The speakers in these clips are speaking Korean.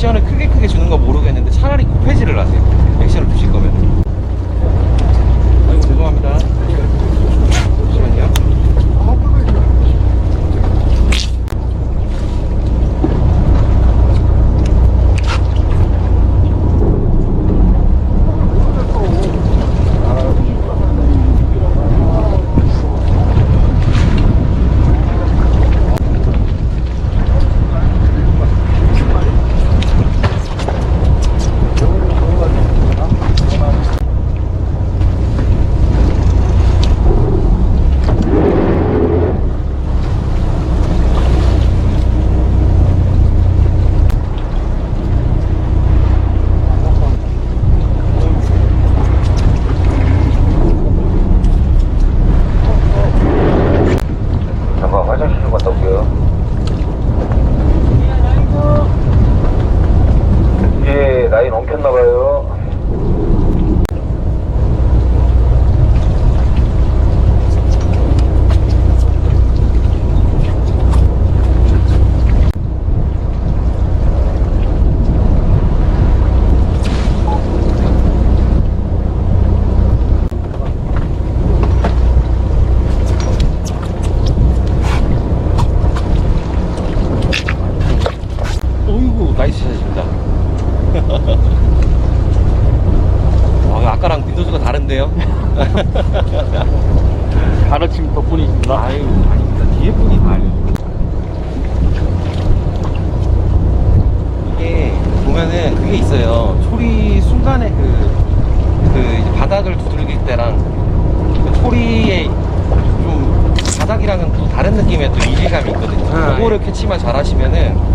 액션을 크게 크게 주는 거 모르겠는데 차라리 구패질을 하세요. 액션을 주실 거면. 아이고 죄송합니다. 잠시만요. 잠깐 화장실 좀 갔다 올게요. 이제 라인 엉켰나봐요. 어이구 나이스 샷입니다. 와, 아까랑 빈도수가 다른데요? 가르침 덕분이십니다. 아유 아닙니다. 뒤에 분이 다 알려줘. 이게 보면은 그게 있어요. 초리 순간에 그, 그 바닥을 두들길 때랑 그 초리의 좀 바닥이랑은 또 다른 느낌의 또 이질감이 있거든요. 아, 그거를 캐치만 잘 하시면은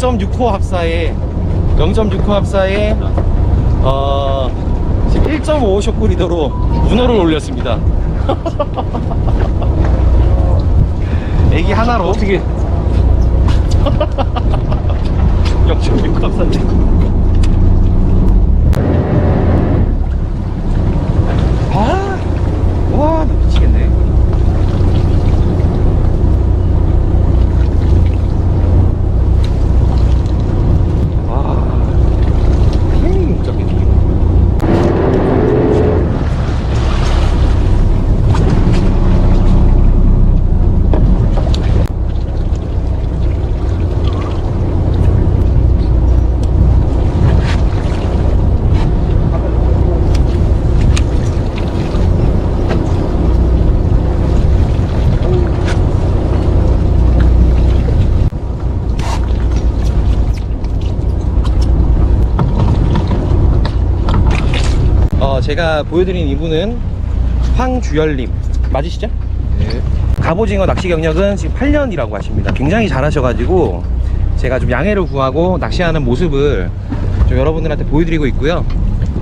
0.6호 합사에 0.6호 합사에 어, 지금 1.5호 쇼크리더로 문어를 올렸습니다. 애기 하나로. 어떻게? 0.6호 합사인데. 제가 보여드린 이분은 황주열님 맞으시죠? 네. 갑오징어 낚시 경력은 지금 8년이라고 하십니다. 굉장히 잘하셔가지고 제가 좀 양해를 구하고 낚시하는 모습을 좀 여러분들한테 보여드리고 있고요.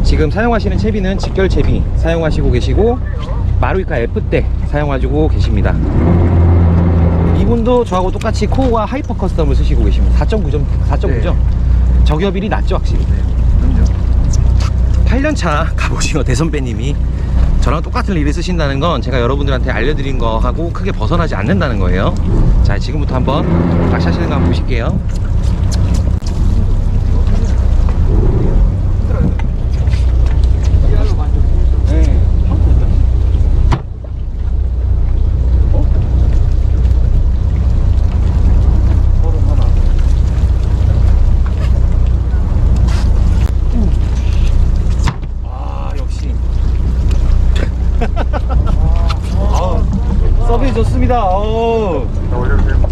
지금 사용하시는 채비는 직결 채비 사용하시고 계시고 마루이카 F대 사용하시고 계십니다. 이분도 저하고 똑같이 코어와 하이퍼 커스텀을 쓰시고 계십니다. 4.9점, 4.9점. 저기업일이 낮죠, 확실히. 그럼요. 8년차 갑오징어 대선배님이 저랑 똑같은 리를 쓰신다는 건 제가 여러분들한테 알려드린 거하고 크게 벗어나지 않는다는 거예요. 자, 지금부터 한번 낚시 하시는 거 한번 보실게요. 네. 아, 역시. 아, 서비스 좋습니다. 어우. 오,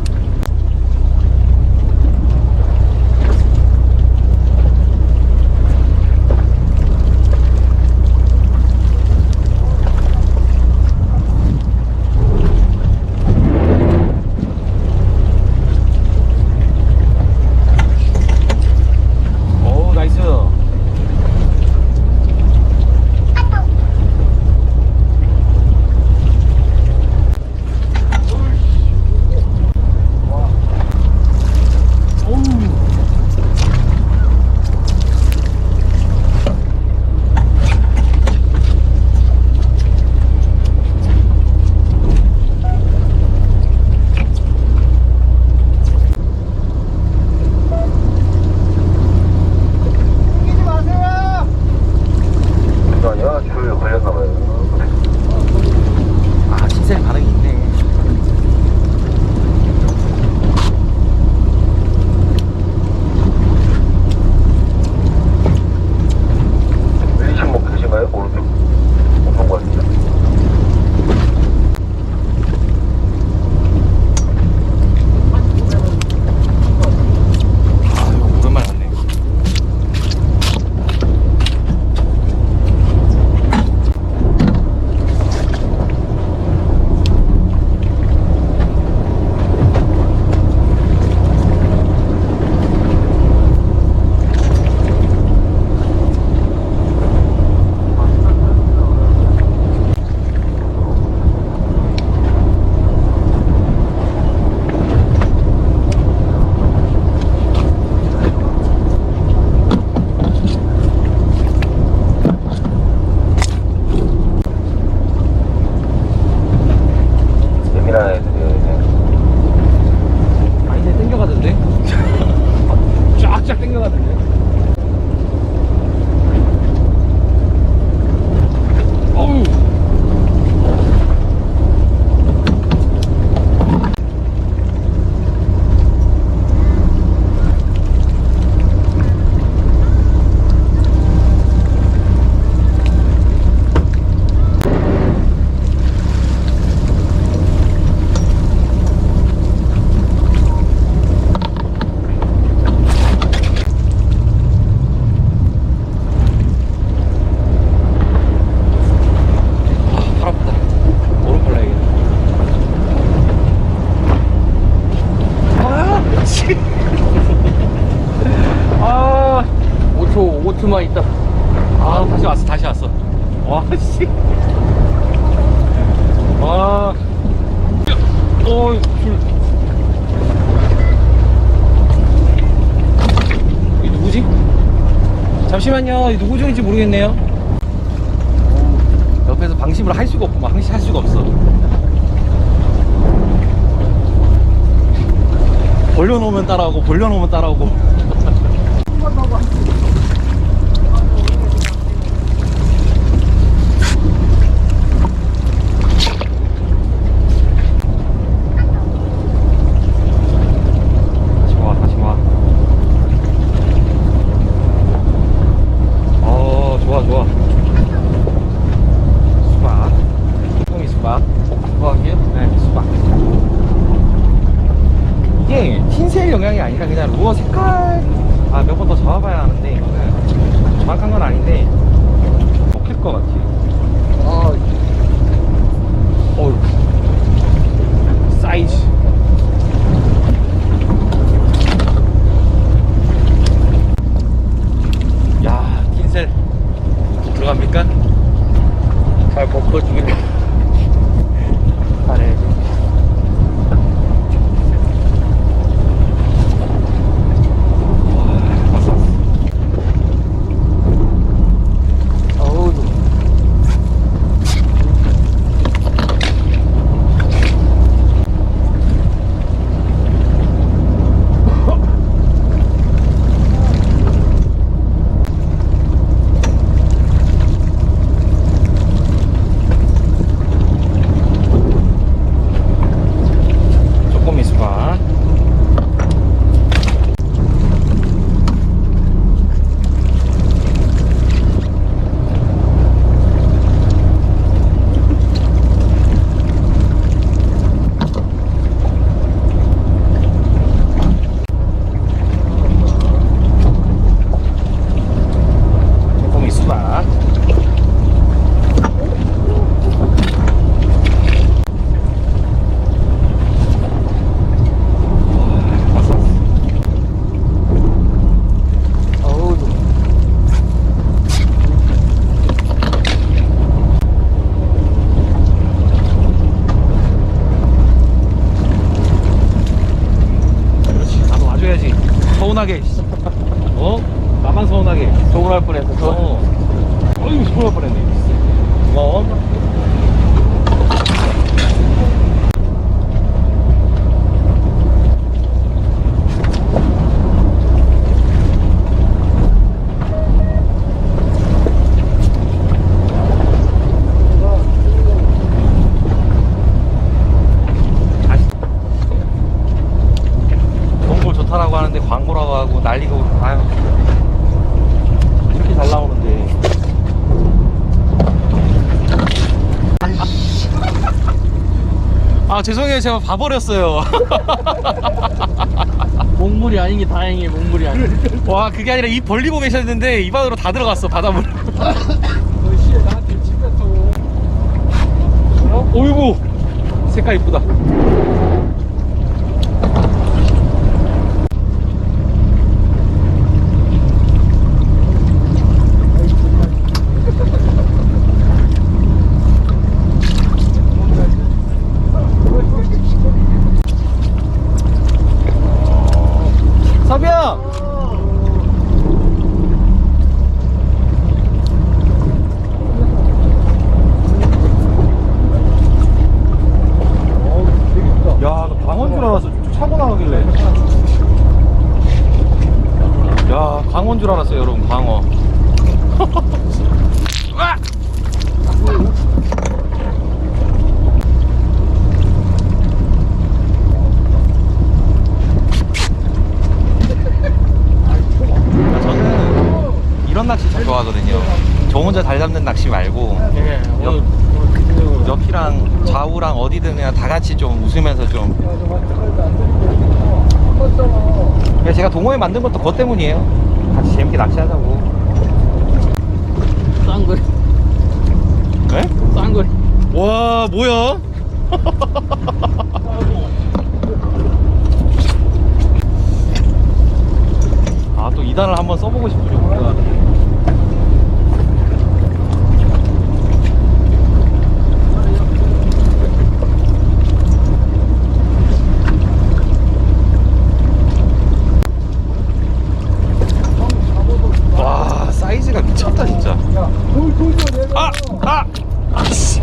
잠시만요. 이 누구 중인지 모르겠네요. 옆에서 방심을 할 수가 없고, 막 항시 할 수가 없어. 벌려놓으면 따라오고, 벌려놓으면 따라오고. 죄송해요. 제가 봐버렸어요. 목물이 아닌 게 다행이에요, 목물이 아닌 게. 와 그게 아니라 입 벌리고 계셨는데 입 안으로 다 들어갔어 바닷물 어? 오이구! 색깔 이쁘다 서비야 야, 나 광어인 줄 알았어. 쭉 차고 나가길래. 야, 광어인 줄 알았어요, 여러분, 광어. 으악! 저는 이런 낚시 참 좋아하거든요. 저 혼자 잘 잡는 낚시 말고 예, 옆- 오늘, 오늘 기술적으로. 옆이랑 좌우랑 어디든 그냥 다 같이 좀 웃으면서 좀. 그냥 제가 동호회 만든 것도 그것 때문이에요. 같이 재밌게 낚시하자고. 싼 거리, 네? 싼 거리. 와 뭐야? 아또 2단을 한번 써보고 싶죠. 뭔가. 와 사이즈가 미쳤다 진짜. 아! 아! 아씨.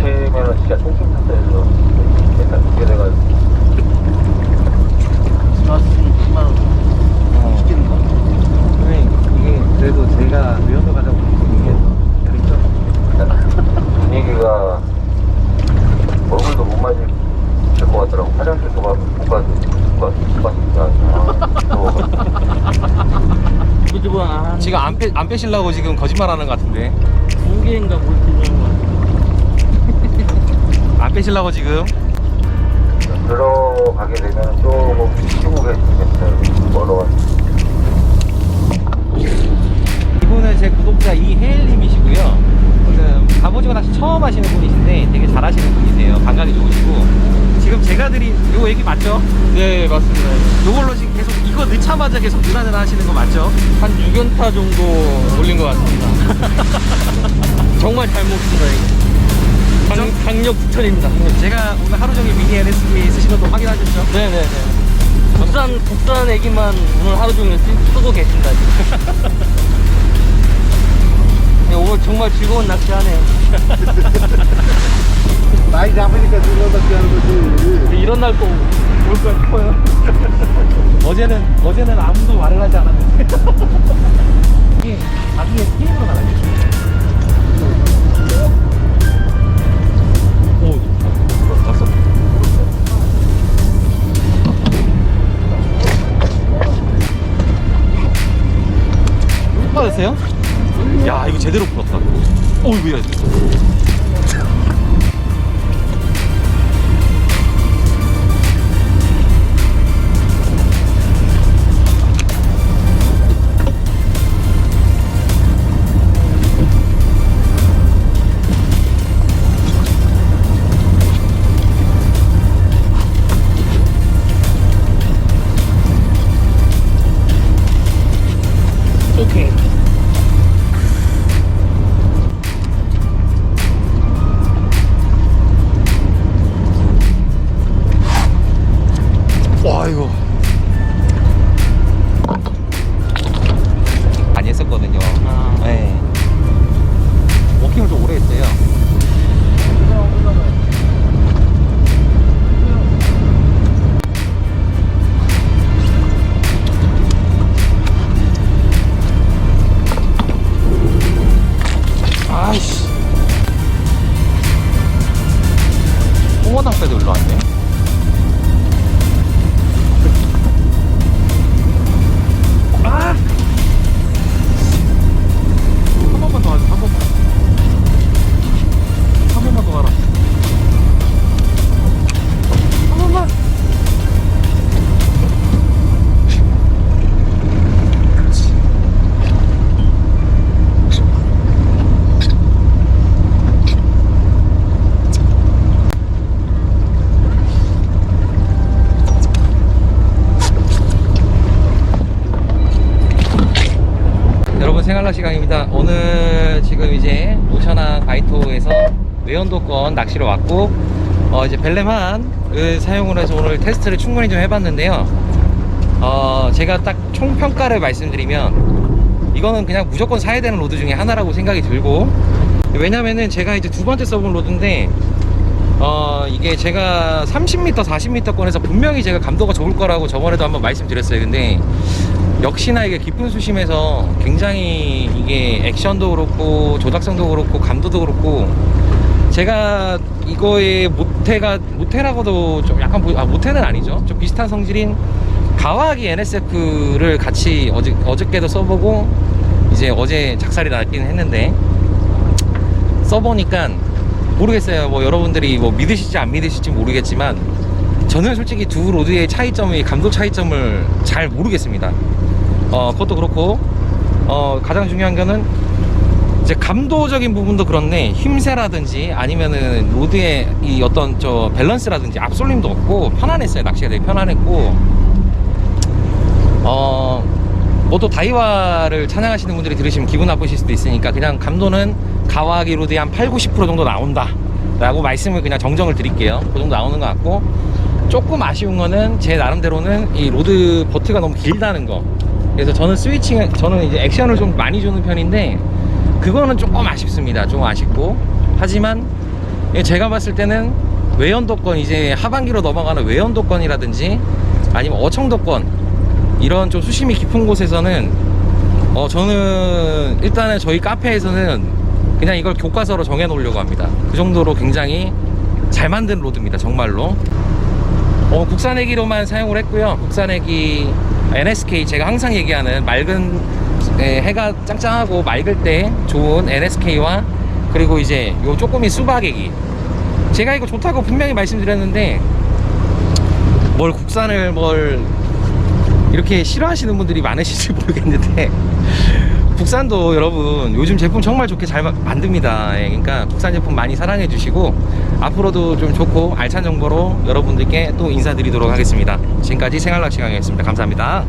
채면은 진짜 통증 탔어요. 일단 두개 돼가지고. 10만 원. 어. 시키는 거. 선생님, 이게 그래도 제가 류현도 가자고 얘기해서 분위기가 얼굴도 못 맞을 것 같더라고. 화장실 도 가면 못 가도 못 갔으니까. 그지보 한 지금 안, 빼, 안 빼시려고 지금 거짓말 하는 것 같은데 두 개인가 뭘 들고 거안 빼시려고 지금 들어가게 되면 조금 쉬고 계시겠어요. 멀어가지고. 반갑습니다. 이혜일님이시고요. 지금 갑오징어 낚시 처음 하시는 분이신데 되게 잘하시는 분이세요. 감각이 좋으시고 지금 제가 드린 요 얘기 맞죠? 네, 맞습니다. 요걸로 지금 계속 이거 넣자마자 계속 누나누나 하시는 거 맞죠? 한 6연타 정도 올린 것 같습니다. 정말 잘 먹습니다, 이거. 강, 강력 추천입니다. 제가 오늘 하루 종일 미니 NSK 쓰신 것도 확인하셨죠? 네네네. 국산, 국산 애기만 오늘 하루 종일 쓰, 쓰고 계신다, 지금. 네, 오늘 정말 즐거운 낚시 하네요. 많이 잡으니까 누가밖에 하는 거지. 이런 날 또 올까 싶어요. 어제는 어제는 아무도 말을 하지 않았는데 이게 나중에 게임으로 나가요. 오, 왔어. 못 받으세요? 야, 이거 제대로 풀었다. 어이구야. 오 벨렘한을 사용을 해서 오늘 테스트를 충분히 좀 해봤는데요. 어 제가 딱 총평가를 말씀드리면 이거는 그냥 무조건 사야 되는 로드 중에 하나라고 생각이 들고 왜냐면은 제가 이제 두 번째 써본 로드인데 어 이게 제가 30m 40m 권에서 분명히 제가 감도가 좋을 거라고 저번에도 한번 말씀드렸어요 근데 역시나 이게 깊은 수심에서 굉장히 이게 액션도 그렇고 조작성도 그렇고 감도도 그렇고 제가 이거의 모태가 모태라고도 좀 약간 보- 아 모태는 아니죠 좀 비슷한 성질인 가와기 NSF를 같이 어제 어저께도 써보고 이제 어제 작살이 났긴 했는데 써보니까 모르겠어요. 뭐 여러분들이 뭐 믿으실지 안 믿으실지 모르겠지만 저는 솔직히 두 로드의 차이점이 감도 차이점을 잘 모르겠습니다. 어 그것도 그렇고 어 가장 중요한 거는 이제 감도적인 부분도 그렇네. 힘새라든지 아니면은 로드의 이 어떤 저 밸런스라든지 앞솔림도 없고 편안했어요. 낚시가 되게 편안했고. 어, 뭐또 다이와를 찬양하시는 분들이 들으시면 기분 나쁘실 수도 있으니까 그냥 감도는 가와기 로드의 한 8, 90% 정도 나온다 라고 말씀을 그냥 정정을 드릴게요. 그 정도 나오는 것 같고 조금 아쉬운 거는 제 나름대로는 이 로드 버트가 너무 길다는 거. 그래서 저는 스위칭 저는 이제 액션을 좀 많이 주는 편인데 그거는 조금 아쉽습니다 좀 아쉽고 하지만 제가 봤을 때는 외연도권 이제 하반기로 넘어가는 외연도권이라든지 아니면 어청도권 이런 좀 수심이 깊은 곳에서는 어 저는 일단은 저희 카페에서는 그냥 이걸 교과서로 정해 놓으려고 합니다. 그 정도로 굉장히 잘 만든 로드입니다. 정말로. 어 국산 애기로만 사용을 했고요. 국산 애기 NSK 제가 항상 얘기하는 맑은 에, 해가 짱짱하고 맑을 때 좋은 NSK와 그리고 이제 요 조금이 수박 애기 제가 이거 좋다고 분명히 말씀드렸는데 뭘 국산을 뭘 이렇게 싫어하시는 분들이 많으실지 모르겠는데 국산도 여러분 요즘 제품 정말 좋게 잘 마- 만듭니다. 예, 그러니까 국산 제품 많이 사랑해 주시고 앞으로도 좀 좋고 알찬 정보로 여러분들께 또 인사드리도록 하겠습니다. 지금까지 생활낚시 강이었습니다. 감사합니다.